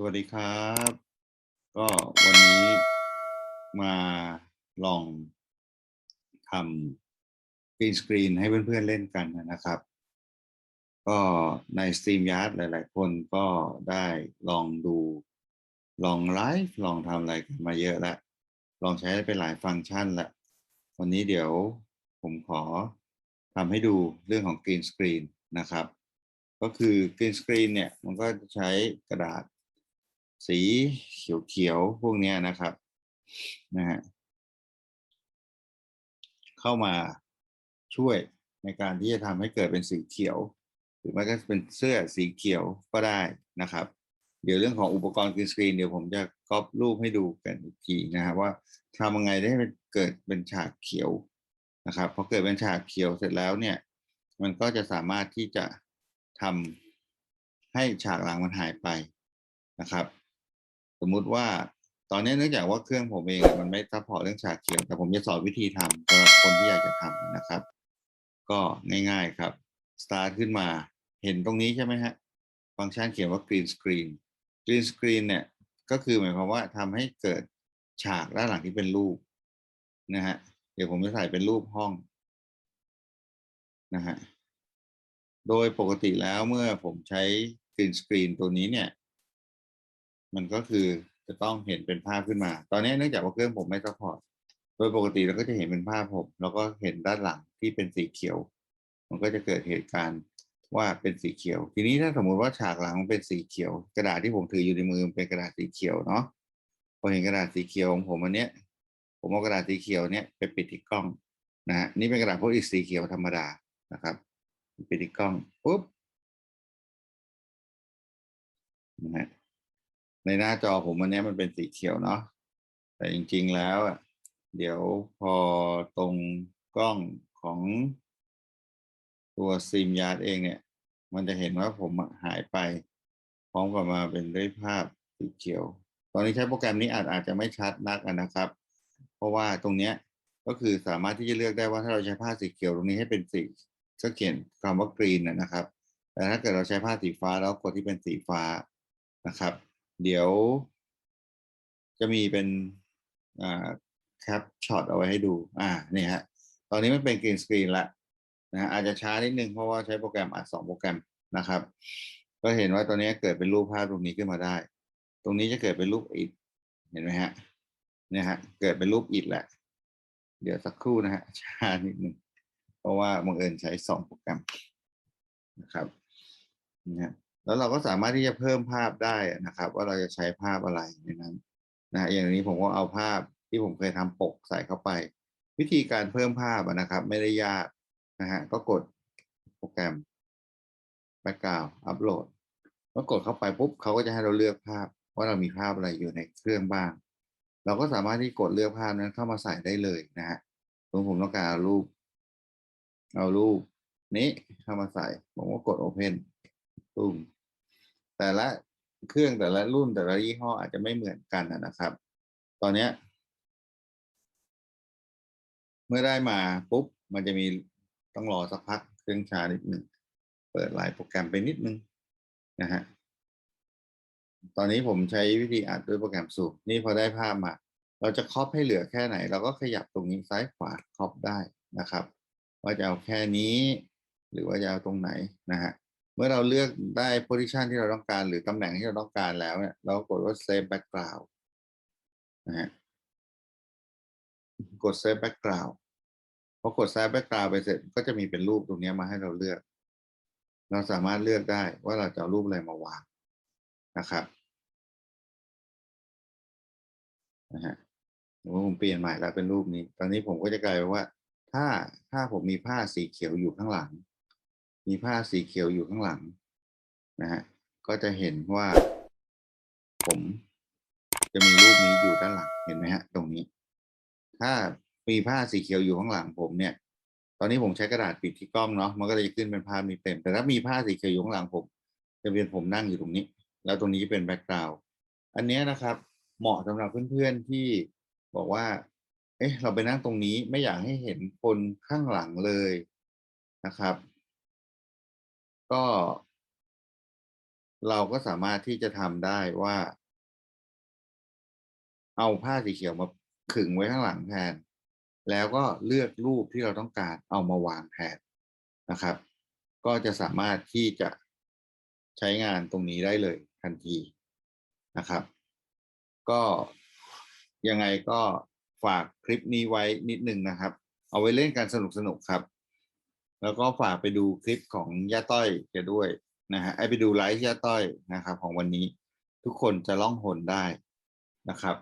สวัสดีครับ ก็วันนี้มาลองทำ Green Screen ให้เพื่อนๆเล่นกันนะครับ ก็ใน StreamYard หลายๆ คนก็ได้ลองดู ลองไลฟ์ลองทำอะไรกันมาเยอะแล้วลองใช้ไปหลายฟังก์ชันล้ววันนี้เดี๋ยวผมขอทำให้ดูเรื่องของ Green Screen นะครับก็คือ Green Screen เนี่ย มันก็จะใช้กระดาษ สีเขียวๆพวกนี้นะครับนะฮะเข้ามาช่วยในการที่จะทำให้เกิดเป็นสีเขียว หรือไม่ก็เป็นเสื้อสีเขียวก็ได้นะครับ เดี๋ยวเรื่องของอุปกรณ์กรีนสกรีนเดี๋ยวผมจะก๊อปรูปให้ดูกันอีกทีนะครับว่าทำยังไงได้ให้มันเกิดเป็นฉากเขียวนะครับพอเกิดเป็นฉากเขียวเสร็จแล้วเนี่ย มันก็จะสามารถที่จะทำให้ฉากหลังมันหายไปนะครับ สมมุติว่าตอนนี้เนื่องจากว่าเครื่องผมเองมันไม่ซัพพอร์ตเรื่องฉากเขียวแต่ผมจะสอนวิธีทำสำหรับคนที่อยากจะทำนะครับ ก็ง่ายๆครับ start ขึ้นมาเห็นตรงนี้ใช่ไหมฮะฟังก์ชันเขียนว่า green screen green screen เนี่ยก็คือหมายความว่าทำให้เกิดฉากด้านหลังที่เป็นรูปนะฮะเดี๋ยวผมจะใส่เป็นรูปห้องนะฮะโดยปกติแล้วเมื่อผมใช้ green screen ตัวนี้เนี่ย มันก็คือจะต้องเห็นเป็นภาพขึ้นมา ตอนนี้เนื่องจากว่าเครื่องผมไม่ซัพพอร์ต โดยปกติเราก็จะเห็นเป็นภาพผม แล้วก็เห็นด้านหลังที่เป็นสีเขียว มันก็จะเกิดเหตุการณ์ว่าเป็นสีเขียว ทีนี้ถ้าสมมุติว่าฉากหลังมันเป็นสีเขียว กระดาษที่ผมถืออยู่ในมือเป็นกระดาษสีเขียวเนาะ พอเห็นกระดาษสีเขียวของผมอันเนี้ย ผมเอากระดาษสีเขียวเนี้ยไปปิดที่กล้องนะฮะ นี่เป็นกระดาษพสต์อิทสีเขียวธรรมดานะครับ ปิดที่กล้องปุ๊บนะฮะ ในหน้าจอผมวันนี้มันเป็นสีเขียวเนาะแต่จริง ๆแล้วอะเดี๋ยวพอตรงกล้องของตัวซิมยาร์ดเองเนี่ย มันจะเห็นว่าผมหายไป พร้อมกับมาเป็นด้วยภาพสีเขียว ตอนนี้ใช้โปรแกรมนี้อาจอาจจะไม่ชัดนักนะครับ เพราะว่าตรงเนี้ยก็คือสามารถที่จะเลือกได้ว่าถ้าเราใช้ผ้าสีเขียวตรงนี้ให้เป็นสีก็เขียนคำว่ากรีนนะครับ แต่ถ้าเกิดเราใช้ผ้าสีฟ้าแล้วกดที่เป็นสีฟ้านะครับ เดี๋ยวจะมีเป็นอ่าแคปช็อตเอาไว้ให้ดู อ่านี่ฮะ ตอนนี้มันเป็นกรีนสกรีนละนะอาจจะช้านิดนึงเพราะว่าใช้โปรแกรมอัดสองโปรแกรมนะครับ ก็เห็นว่าตอนนี้เกิดเป็นรูปภาพตรงนี้ขึ้นมาได้ ตรงนี้จะเกิดเป็นรูปอิฐเห็นไหมฮะเนี่ยฮะ เกิดเป็นรูปอิฐแหละ เดี๋ยวสักครู่นะฮะช้านิดนึงเพราะว่าบังเอิญใช้สองโปรแกรมนะครับนะฮะ แล้วเราก็สามารถที่จะเพิ่มภาพได้นะครับ ว่าเราจะใช้ภาพอะไรในนั้นนะอย่างนี้ผมก็เอาภาพที่ผมเคยทำปกใส่เข้าไป วิธีการเพิ่มภาพนะครับ ไม่ได้ยากนะฮะก็กดโปรแกรม background upload เมื่อกดเข้าไปปุ๊บเขาก็จะให้เราเลือกภาพ ว่าเรามีภาพอะไรอยู่ในเครื่องบ้าง เราก็สามารถที่กดเลือกภาพนั้นเข้ามาใส่ได้เลยนะฮะสมมติผมต้องการเอารูป เอารูปนี้เข้ามาใส่ ผมก็กด open ตุ้ม แต่ละเครื่องแต่ละรุ่นแต่ละยี่ห้ออาจจะไม่เหมือนกันนะครับ ตอนเนี้ย เมื่อได้มาปุ๊บมันจะมีต้องรอสักพักเครื่องชานิดหนึ่งเปิดหลายโปรแกรมไปนิดนึงนะฮะตอนนี้ผมใช้วิธีอัดด้วยโปรแกรมสูบนี่พอได้ภาพมา เราจะครอปให้เหลือแค่ไหน เราก็ขยับตรงนี้ซ้ายขวาครอปได้นะครับ ว่าจะเอาแค่นี้ หรือว่าจะเอาตรงไหนนะฮะ เมื่อเราเลือกได้ position ที่เราต้องการ หรือตำแหน่งที่เราต้องการแล้วเนี่ย เรากดว่า save background นะฮะกด save background พอกด save background ไปเสร็จก็จะมีเป็นรูปตรงนี้มาให้เราเลือก เราสามารถเลือกได้ว่าเราจะเอารูปอะไรมาวางนะครับนะฮะผมเปลี่ยนใหม่แล้วเป็นรูปนี้ ตอนนี้ผมก็จะกลายเป็นว่า ถ้าถ้าผมมีผ้าสีเขียวอยู่ข้างหลัง มีผ้าสีเขียวอยู่ข้างหลังนะฮะก็จะเห็นว่า ผม จะมีรูปนี้อยู่ด้านหลังเห็นไหมฮะ ตรงนี้ ถ้ามีผ้าสีเขียวอยู่ข้างหลังผมเนี่ย ตอนนี้ผมใช้กระดาษปิดที่กล้องเนาะมันก็เลยขึ้นเป็นภาพนี้เต็ม แต่ถ้ามีผ้าสีเขียวอยู่ข้างหลังผม จะเป็นผมนั่งอยู่ตรงนี้ แล้วตรงนี้เป็นแบ็กกราวด์อันนี้นะครับ เหมาะสำหรับเพื่อนๆที่บอกว่า เอ๊ะ เราไปนั่งตรงนี้ไม่อยากให้เห็นคนข้างหลังเลยนะครับ ก็ เราก็สามารถที่จะทำได้ว่า เอาผ้าสีเขียวมาขึงไว้ข้างหลังแทน แล้วก็เลือกรูปที่เราต้องการเอามาวางแทนนะครับ ก็จะสามารถที่จะใช้งานตรงนี้ได้เลยทันทีนะครับ ก็ยังไงก็ฝากคลิปนี้ไว้นิดนึงนะครับ เอาไว้เล่นกันสนุกสนุกครับ แล้วก็ฝากไปดูคลิปของย่าต้อยแกด้วยนะฮะไอไปดูไลฟ์ย่าต้อยนะครับ ของวันนี้ทุกคนจะล่องหนได้นะครับ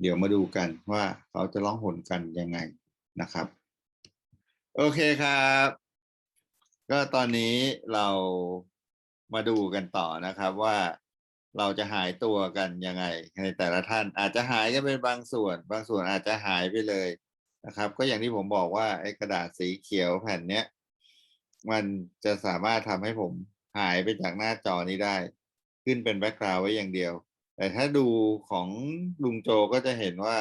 เดี๋ยวมาดูกันว่าเขาจะล่องหนกันยังไงนะครับ โอเคครับ ก็ตอนนี้เรามาดูกันต่อนะครับว่าเราจะหายตัวกันยังไงในแต่ละท่านอาจจะหายกันเป็นบางส่วน บางส่วนอาจจะหายไปเลยนะครับ ก็อย่างที่ผมบอกว่าไอ้กระดาษสีเขียวแผ่นเนี้ย มันจะสามารถทำให้ผมหายไปจากหน้าจอนี้ได้ ขึ้นเป็นแบ็กกราวไว้อย่างเดียว แต่ถ้าดูของลุงโจก็จะเห็นว่า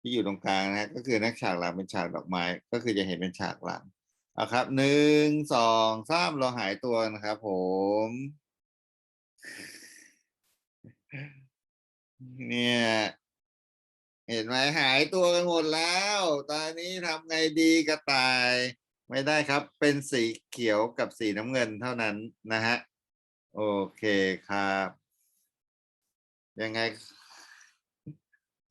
ที่อยู่ตรงกลางนะฮะก็คือนักฉากหลังเป็นฉากดอกไม้ ก็คือจะเห็นเป็นฉากหลังเอาครับหนึ่งสองสามเราหายตัวนะครับผม เนี่ยเห็นไหมหายตัวกันหมดแล้ว ตอนนี้ทำไงดีกระต่าย ไม่ได้ครับ เป็นสีเขียวกับสีน้ำเงินเท่านั้นนะฮะ โอเคครับ ยังไง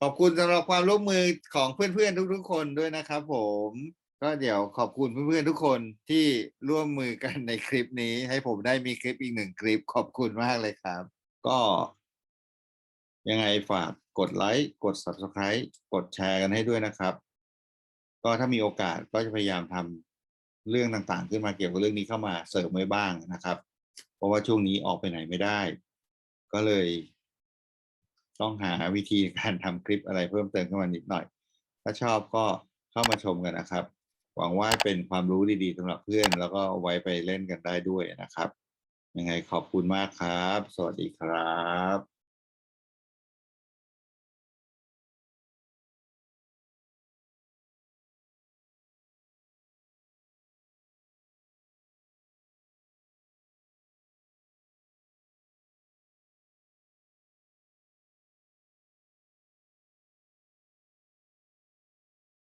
ขอบคุณสำหรับความร่วมมือของเพื่อนๆทุก ๆ คนด้วยนะครับผมก็เดี๋ยวขอบคุณเพื่อนๆทุกคนที่ร่วมมือกันในคลิปนี้ ให้ผมได้มีคลิปอีกหนึ่งคลิปขอบคุณมากเลยครับ ก็ ยังไงฝากกดไลค์กด subscribe กดแชร์กันให้ด้วยนะครับ ก็ถ้ามีโอกาสก็จะพยายามทำ เรื่องต่างๆ ขึ้นมาเกี่ยวกับเรื่องนี้เข้ามาเสริมไว้บ้างนะครับ เพราะว่าช่วงนี้ออกไปไหนไม่ได้ ก็เลย ต้องหาวิธีการทำคลิปอะไรเพิ่มเติมขึ้นมานิดหน่อย ถ้าชอบก็เข้ามาชมกันนะครับ หวังว่าเป็นความรู้ดีๆสำหรับเพื่อน แล้วก็เอาไว้ไปเล่นกันได้ด้วยนะครับ ยังไงขอบคุณมากครับ สวัสดีครับ